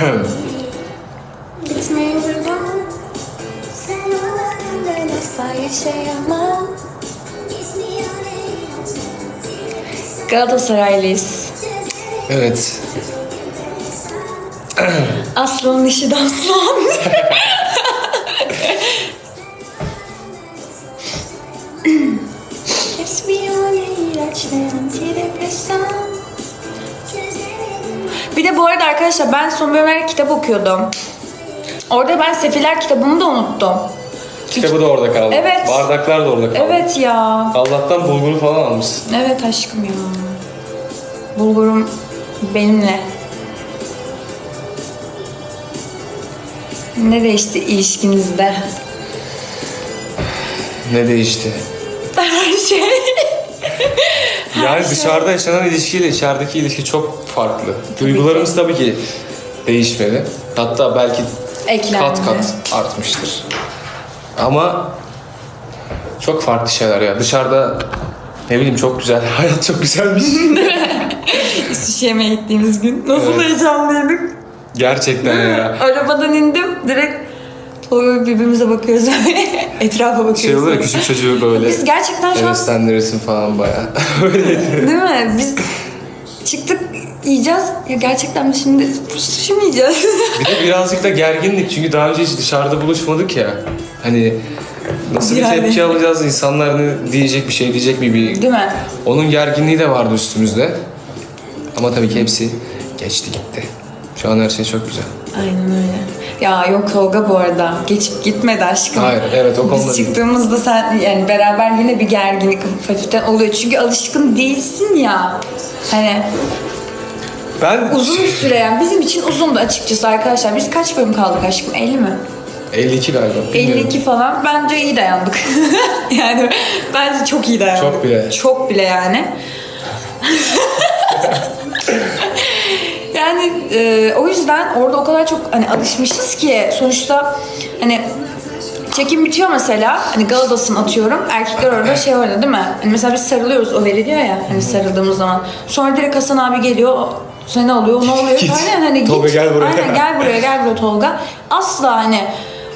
Buradan Sen olmadan ben asla yaşayamam Galatasaraylıyız. Evet. Aslanın işi de aslan. Kesmiyor ilaçlar antidepresan Bir de bu arada arkadaşlar ben son bölümlerde kitap okuyordum. Orada ben Sefiller kitabını da unuttum. Kitabı da orada kaldı. Evet. Bardaklar da orada kaldı. Evet ya. Allah'tan bulguru falan almışsın. Evet aşkım ya. Bulgurum benimle. Ne değişti ilişkinizde? Ne değişti? Her şey. Yani şey. dışarıda yaşanan ilişkiyle içerideki ilişki çok farklı. Duygularımız tabii ki değişmedi. Hatta belki Eklendi. kat kat artmıştır. Ama çok farklı şeyler ya. Dışarıda ne bileyim çok güzel. Hayat çok güzelmiş. Yemeye gittiğimiz gün. Nasıl Evet. heyecanlıydık. Gerçekten ya. Arabadan indim. Direkt Tolga birbirimize bakıyoruz. Etrafa bakıyoruz. Şey olur ya küçük çocuğu böyle Biz gerçekten şu an heveslendirirsin falan bayağı. Öyleydi. Değil mi? Biz çıktık yiyeceğiz. Ya gerçekten de şimdi sushi mi yiyeceğiz? Bir de birazcık da gerginlik çünkü daha önce hiç dışarıda buluşmadık ya. Hani nasıl bir Yani. tepki alacağız, insanlar ne diyecek, bir şey diyecek mi? Bir... Değil mi? Onun gerginliği de vardı üstümüzde. Ama tabii ki hepsi geçti gitti. Şu an her şey çok güzel. Aynen öyle. Ya yok Tolga bu arada. Geçip gitmedi aşkım. Hayır, evet, o konuda Biz değil. çıktığımızda sen yani beraber yine bir gerginlik hafiften oluyor. Çünkü alışkın değilsin ya. Hani Ben uzun bir süre yani bizim için uzundu açıkçası arkadaşlar. Biz kaç bölüm kaldık aşkım? 50 mi? 52 galiba. bilmiyorum. 52 falan. Bence iyi dayandık. yani bence çok iyi dayandık. Çok bile. Çok bile yani. yani e, o yüzden orada o kadar çok hani alışmışız ki sonuçta hani çekim bitiyor mesela hani Galadas'ın atıyorum erkekler orada şey orada değil mi? Hani mesela biz sarılıyoruz o veri diyor ya hani sarıldığımız zaman. Sonra direkt Hasan abi geliyor seni alıyor ne oluyor? Git. Aynen hani git. Tolga gel buraya. Aynen gel buraya gel buraya Tolga. Asla hani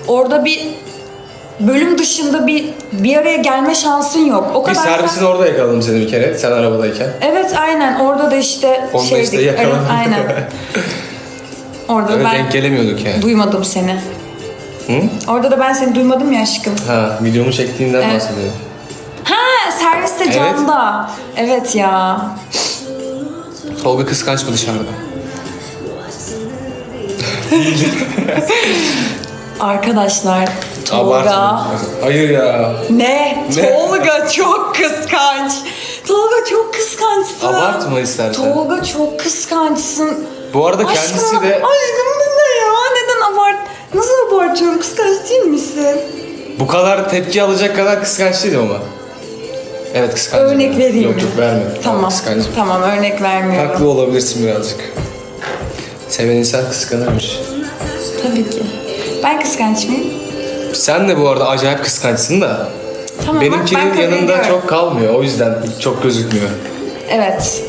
orada bir bölüm dışında bir bir araya gelme şansın yok. O kadar servisin orada yakaladım seni bir kere, sen arabadayken. Evet aynen orada da işte 15'te şeydik. yakaladım. Evet, aynen. Orada Öyle ben denk gelemiyorduk yani. duymadım seni. Hı? Orada da ben seni duymadım ya aşkım. Ha, videomu çektiğinden Evet. bahsediyorum. Ha serviste Evet. camda. Evet ya. Tolga kıskanç mı dışarıda? Arkadaşlar Tolga. Abartma. Hayır ya. Ne? Ne? Tolga çok kıskanç. Tolga çok kıskançsın. Abartma istersen. Tolga çok kıskançsın. Bu arada kendisi de Aşkım bu ne ya? Neden abart... Nasıl abartıyorum? Kıskanç değil misin? bu kadar tepki alacak kadar kıskanç değil ama. Evet kıskanç. Örnek vereyim Yok mi? yok verme. Tamam. Kıskancım. Tamam örnek vermiyorum. Haklı olabilirsin birazcık. Seven insan kıskanırmış. Tabii ki. Ben kıskanç mıyım? Sen de bu arada acayip kıskançsın da. Tamam bak, ben Benimkinin kabul yanında ediyorum. çok kalmıyor. O yüzden çok gözükmüyor. Evet.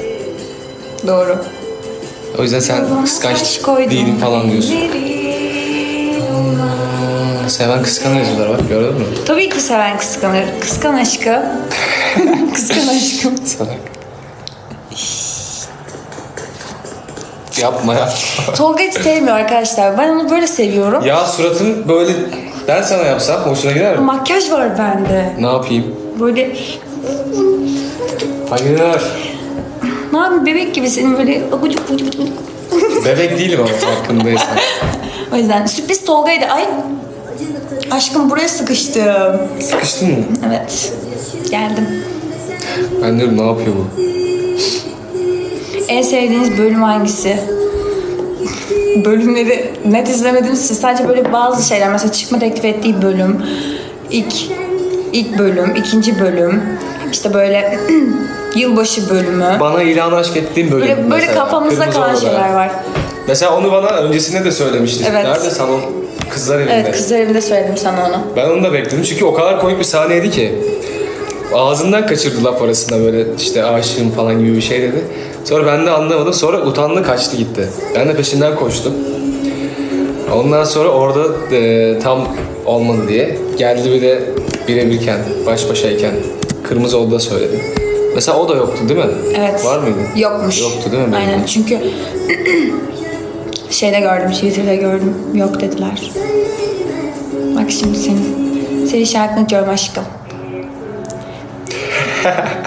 Doğru. O yüzden sen kıskanç değilim falan diyorsun. ona. Seven kıskanır yazıyorlar bak gördün mü? Tabii ki seven kıskanır. Kıskan aşkım. Kıskan aşkım. Salak. Yapma ya. Tolga hiç sevmiyor arkadaşlar. Ben onu böyle seviyorum. ya suratın böyle ben sana yapsam hoşuna gider mi? Makyaj var bende. Ne yapayım? Böyle Hayır. ne yapayım bebek gibi senin böyle agucuk agucuk agucuk. Bebek değilim ama farkındaysan. O yüzden sürpriz Tolga'ydı. Ay aşkım buraya sıkıştım. Sıkıştın mı? Evet. Geldim. Ben diyorum ne yapıyor bu? En sevdiğiniz bölüm hangisi? Bölümleri net izlemediğiniz için sadece böyle bazı şeyler mesela çıkma teklif ettiği bölüm, ilk ilk bölüm, ikinci bölüm, işte böyle yılbaşı bölümü. Bana ilan aşk ettiğim bölüm Böyle, böyle mesela. kafamızda kalan şeyler var. Mesela onu bana öncesinde de söylemiştin. Evet. Nerede salon? Kızlar evinde. Evet kızlar evinde söyledim sana onu. Ben onu da bekledim çünkü o kadar komik bir sahneydi ki. Ağzından kaçırdı laf arasında böyle işte aşığım falan gibi bir şey dedi. Sonra ben de anlamadım. Sonra utandı kaçtı gitti. Ben de peşinden koştum. Ondan sonra orada e, tam olmadı diye geldi bir de birebirken, baş başayken kırmızı odada söyledi. Mesela o da yoktu değil mi? Evet. Var mıydı? Yokmuş. Yoktu değil mi? benim? Aynen çünkü şeyde gördüm, Twitter'da gördüm. Yok dediler. Bak şimdi senin, senin şarkını diyorum aşkım.